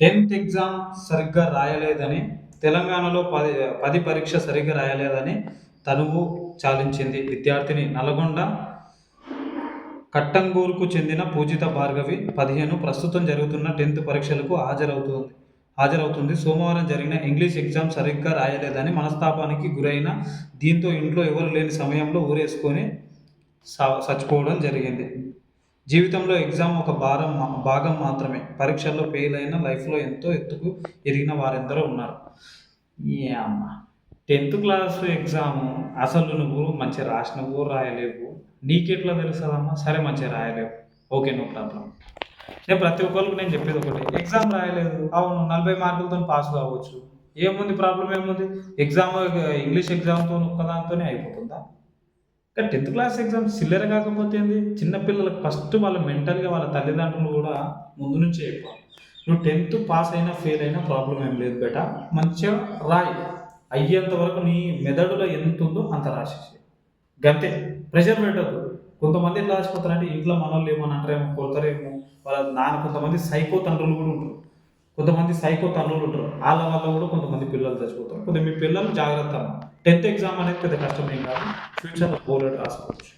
Tenth exam సరిగ్గా రాయలేదని తెలంగాణలో పది పది పరీక్ష సరిగ్గా రాయలేదని తనువు చాలించింది. విద్యార్థిని నల్గొండ కట్టంగూరుకు చెందిన పూజిత భార్గవి పదిహేను ప్రస్తుతం జరుగుతున్న టెన్త్ పరీక్షలకు హాజరవుతుంది. హాజరవుతుంది. సోమవారం జరిగిన ఇంగ్లీష్ ఎగ్జామ్ సరిగ్గా రాయలేదని మనస్తాపానికి గురైన దీంతో ఇంట్లో ఎవరు లేని సమయంలో ఊరేసుకొని సా- చచ్చిపోవడం జరిగింది. జీవితంలో ఎగ్జామ్ ఒక భారం భాగం మాత్రమే. పరీక్షల్లో ఫెయిల్ అయిన లైఫ్లో ఎంతో ఎత్తుకు ఎదిగిన వారెందరో ఉన్నారు. ఏ అమ్మ. టెన్త్ క్లాస్ ఎగ్జాము అసలు నువ్వు మంచిగా రాసినవు రాయలేవు. నీకెట్లా తెలుస్తుందమ్మా సరే మంచిగా రాయలేవు. Okay no problem. నేను ప్రతి ఒక్కరికి నేను చెప్పేది ఒకటి. ఎగ్జామ్ రాయలేదు. అవును నలభై మార్కులతో పాస్ కావచ్చు. ఏముంది ప్రాబ్లం ఏముంది? ఎగ్జామ్ ఇంగ్లీష్ ఎగ్జామ్తో ఒక్కదాంతోనే అయిపోతుందా? కానీ టెన్త్ క్లాస్ ఎగ్జామ్ సిల్లర్ కాకపోతే ఏంది? చిన్నపిల్లలకు ఫస్ట్ వాళ్ళ మెంటల్గా వాళ్ళ తల్లిదండ్రులు కూడా ముందు నుంచే చెప్పాలి. నువ్వు టెన్త్ పాస్ అయినా ఫెయిల్ అయినా ప్రాబ్లం ఏం లేదు బేట. మంచిగా రాయి. అయ్యేంత వరకు నీ మెదడులో ఎంత ఉందో అంత రాసేసి గంతే. ప్రెషర్ పెట్టద్దు. కొంతమంది ఎట్లా రాసిపోతారంటే ఇంట్లో మనోళ్ళు ఏమో అంటారేమో కొడతారేమో. వాళ్ళ నాన్న కొంతమంది సైకో తండ్రులు కూడా ఉంటారు. కొంతమంది సైకో తండ్రులు ఉంటారు. వాళ్ళ వల్ల కూడా కొంతమంది పిల్లలు చచ్చిపోతారు. కొంత మీ పిల్లలు జాగ్రత్త టెన్త్ ఎగ్జామ్ అనేది పెద్ద కష్టమేం కాదు ఫ్యూచర్లో బోర్డు రాసుకోవచ్చు